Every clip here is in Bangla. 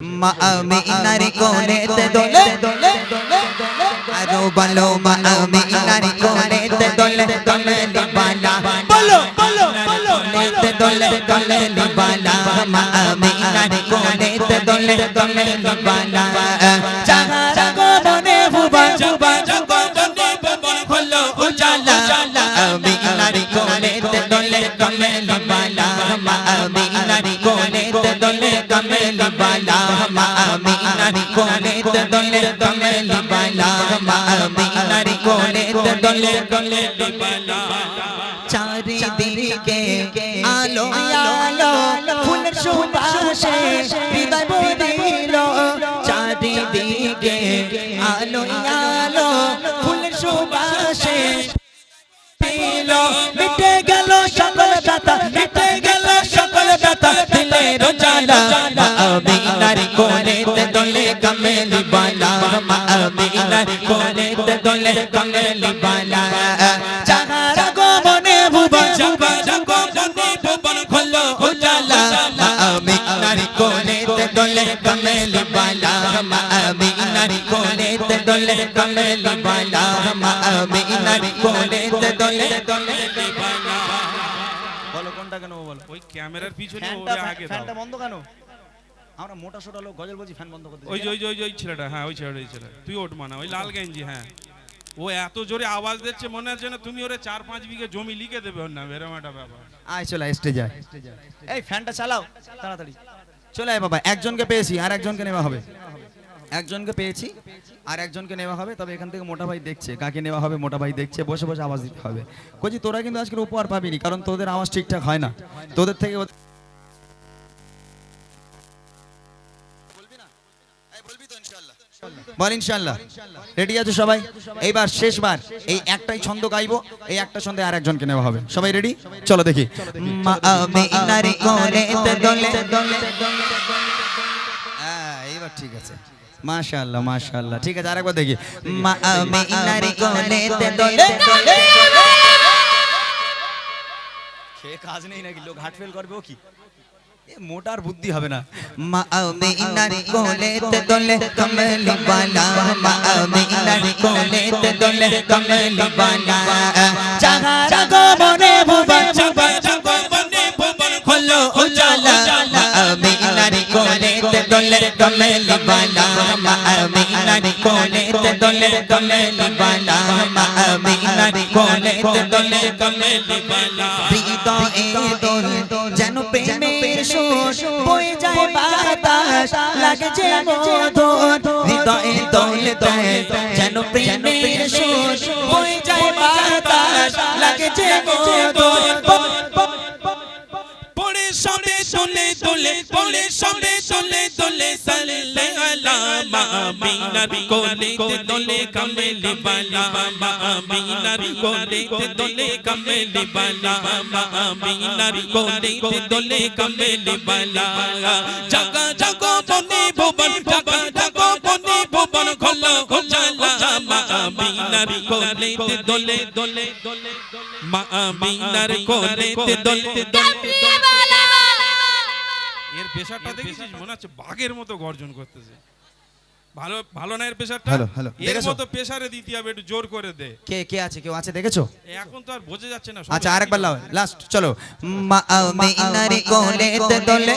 মা আমি নারী কোলেতে দোলে আরও বলো মা আমি নারী দোলে দোলে লিবালা বলো বলো বলো কোলেতে দোলে দোলে লিবালা মা আমি নারী দোলে দোলে লিবালা চাহারা গো মনে হুবা জুবা জগদনে ভবন হলো উজালা আমি নারী দোলে দোলে লিবালা মা আমি দোলে দোলে লিবালা মা আমি নারী কোলেতে দোলে দোলে লিবালা চারিদিকে আলো আলো ফুলের সুবাসে হৃদয় বদিল চারিদিকে আলো আলো ফুলের সুবাসে দিল মিটে গেল সকল ব্যথা মিটে গেল সকল ব্যথা দিলের জ্বালা মা আমি নারী কোলেতে দোলে কমেলি বালা চাহারা গো মনে ভুবন জগা জগা মনে ভুবন খোলো উজালা। মা আমি নারী কোলেতে দোলে কমেলি বালা মা আমি নারী কোলেতে দোলে কমেলি বালা মা আমি নারী কোলেতে দোলে কমেলি বালা বলো কোনটা কেন বলো? ওই ক্যামেরার পিছনে ওরে আগে দাও। ফ্যানটা বন্ধ কেন? আমরা মোটা সোটা লোক গজল বলছি ফ্যান বন্ধ করতে ওই ওই ওই ওই ছেলেটা হ্যাঁ ওই ছেলেটা ওই ছেলেটা। তুই ওঠ মানা ওই লাল গেঞ্জি হ্যাঁ। ও এত জোরে আওয়াজ দিচ্ছে মনে হচ্ছে না তুমি ওরে চার পাঁচ বিঘে জমি লিখে দেবে ওর নাম এরকম একটা ব্যাপার। আয় চলে স্টেজে এই ফ্যানটা চালাও তাড়াতাড়ি। চলে আয় বাবা একজনকে পেয়েছি আর একজনকে নেওয়া হবে। একজনকে পেয়েছি আর একজনকে নেওয়া হবে তবে এখান থেকে মোটা ভাই দেখছে। কাকে নেওয়া হবে মোটা ভাই দেখছে বসে বসে আওয়াজ দিতে হবে। কজি তোরা কিন্তু আজকের উপহার পাবিনি কারণ তোদের আওয়াজ ঠিকঠাক হয় না। তোদের থেকে বল ইনশাল্লাহ রেডি আছে সবাই এইবার শেষবার এই একটাই ছন্দ গাইবো এই একটা ছন্দে আর একজনকে নেওয়া হবে সবাই রেডি চলো দেখি হ্যাঁ, এইবার ঠিক আছে মাশাআল্লাহ মাশাআল্লাহ ঠিক আছে আরেকবার দেখি কাজ নেই নাকি লোক হার্ট ফেল করবে ও কি মোটার বুদ্ধি হবে না মা আমি নারী কোলেতে দোলে কমলি বালা মা আমি নারী কোলেতে দোলে কমলি বালা কোলেতে দোলে কমলি বালা মা আমি নারী কোলেতে দোলে কমলি বালা মা আমি নারী কোলেতে দোলে কমলি বালা হৃদয়ে দোল যেন প্রেমের সুর বয়ে যায় বাতাস লাগে যে মধুর হৃদয়ে দোল দোল যেন প্রেমের সুর বয়ে যায় বাতাস লাগে যে মধুর মা আমিনার কোলে তে দোলে কামেলি বালা মা আমিনার কোলে তে দোলে কামেলি বালা মা আমিনার কোলে তে দোলে কামেলি বালা জাগা জাগা বনে ভুবন, জাগা জাগা বনে ভুবন, খোলো, খোলা মা আমিনার কোলে তে দোলে দোলে দোলে, মা আমিনার কোলে তে দোলে দোলে। এর পেশারটা দেখেছিস? মনে হচ্ছে বাঘের মতো গর্জন করতেছে। ভালো ভালো না এর পেশারটা? ভালো, ভালো। এর মতো পেশারে দিতে হবে একটু জোর করে দে। কে কে আছে কেউ আছে দেখেছ? এখন তো আর বোঝা যাচ্ছে না আচ্ছা আরেকবার লাও লাস্ট চলো। মা আমি নারী কোলেতে দোলে।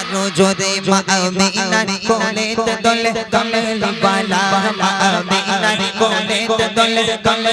আরও জোরে মা আমি নারী কোলেতে দোলে। কমলি বালা মা আমি নারী কোলেতে দোলে। কমলি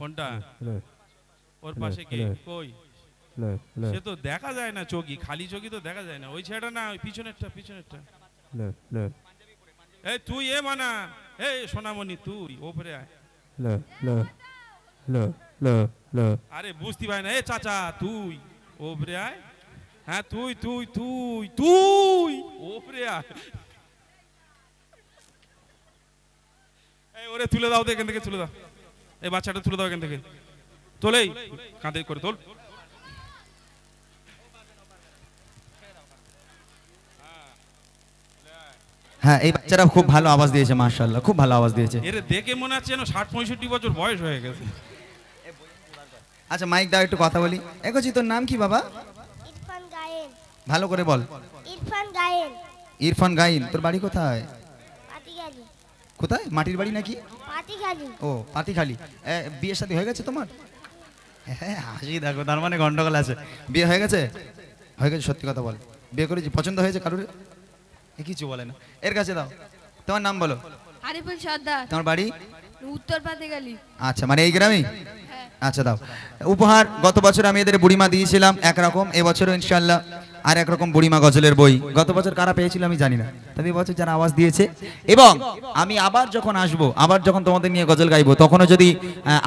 কোনটা? ওর পাশে কে? কই? সে তো দেখা যায় না চোখই খালি চোখই তো দেখা যায় না। ওই ছেলেটা না ওই পিছনেরটা পিছনেরটা। এই তুই এ মানা এই সোনামণি তুই ওপরে আয়। আরে বুঝতে পারি না এ চাচা তুই ওপরে আয়। হ্যাঁ তুই তুই তুই তুই ওপরে আয়। এই ওরে তুলে দাও তো এখান থেকে তুলে দাও। এই বাচ্চাটা তুলে দাও এখান থেকে। তোলেই কাঁধে করে তোল। হ্যাঁ এই বাচ্চারা খুব ভালো আওয়াজ দিয়েছে মাশাআল্লাহ খুব ভালো আওয়াজ দিয়েছে। এর দেখে মনে হচ্ছে যেন ষাট পঁয়ষট্টি বছর বয়স হয়ে গেছে। আচ্ছা মাইক দাও একটু কথা বলি। এগোছি তোর নাম কি বাবা? ইরফান গায়েন। ভালো করে বল। ইরফান গায়েন। ইরফান গাইন তোর বাড়ি কোথায়? কোথায়? মাটির বাড়ি নাকি? ও পাতিখালি বিয়ের সাথে হয়ে গেছে তোমার? হ্যাঁ হাসি দেখো তার মানে গন্ডগোল আছে। বিয়ে হয়ে গেছে? হয়ে গেছে সত্যি কথা বল। বিয়ে করেছি পছন্দ হয়েছে কারোর? এ কিছু বলে না। এর কাছে দাও। তোমার নাম বলো। আরিফুল সর্দার। তোমার বাড়ি? উত্তর পাতে গেলি। আচ্ছা মানে এই গ্রামেই? আচ্ছা দাও। উপহার গত বছর আমি এদের বুড়িমা দিয়েছিলাম একরকম এবছরও ইনশাল্লাহ আর একরকম বুড়িমা গজলের বই। গত বছর কারা পেয়েছিল আমি জানি না। তবে এবছর যারা আওয়াজ দিয়েছে, এবং আমি আবার যখন আসব, আবার যখন তোমাদের নিয়ে গজল গাইবো, তখনও যদি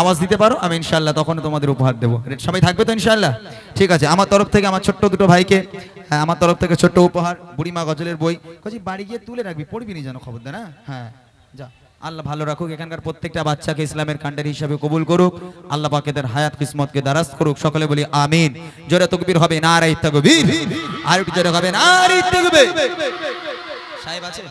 আওয়াজ দিতে পারো, আমি ইনশাল্লাহ তখনও তোমাদের উপহার দেবো। সবাই থাকবে তো ইনশাল্লাহ ঠিক আছে, আমার তরফ থেকে আমার ছোট্ট দুটো ভাইকে আমার তরফ থেকে ছোট্ট উপহার, বুড়িমা গজলের বই। কছি বাড়ি গিয়ে তুলে রাখবি, পড়বি নি যেন খবর দে না হ্যাঁ যা। আল্লাহ ভালো রাখুক এখানকার প্রত্যেকটা বাচ্চাকে ইসলামের কাণ্ডের হিসাবে কবুল করুক আল্লাহ পাক এদের হায়াত কিসমতকে দারাজ করুক সকলে বলি আমিন। জোরে তকবীর হবে না আর ইত্তাকবীর আর একটু জোরে হবে না আর ইত্তাকবীর সাহেব আছে?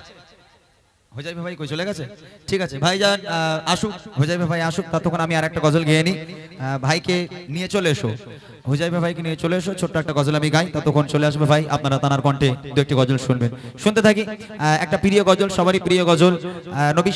হোজাইবে ভাই কই চলে গেছে? ঠিক আছে ভাইজান আহ, আসুক হোজাইবে ভাই আসুক ততক্ষণ আমি আর একটা গজল গেয়ে নিই। ভাইকে নিয়ে চলে এসো। হোজাইবে ভাইকে নিয়ে চলে এসো ছোট্ট একটা গজল আমি গাই ততক্ষণ চলে আসবে ভাই আপনারা তানার কণ্ঠে দু একটি গজল শুনবেন। শুনতে থাকি একটা প্রিয় গজল সবারই প্রিয় গজল নবী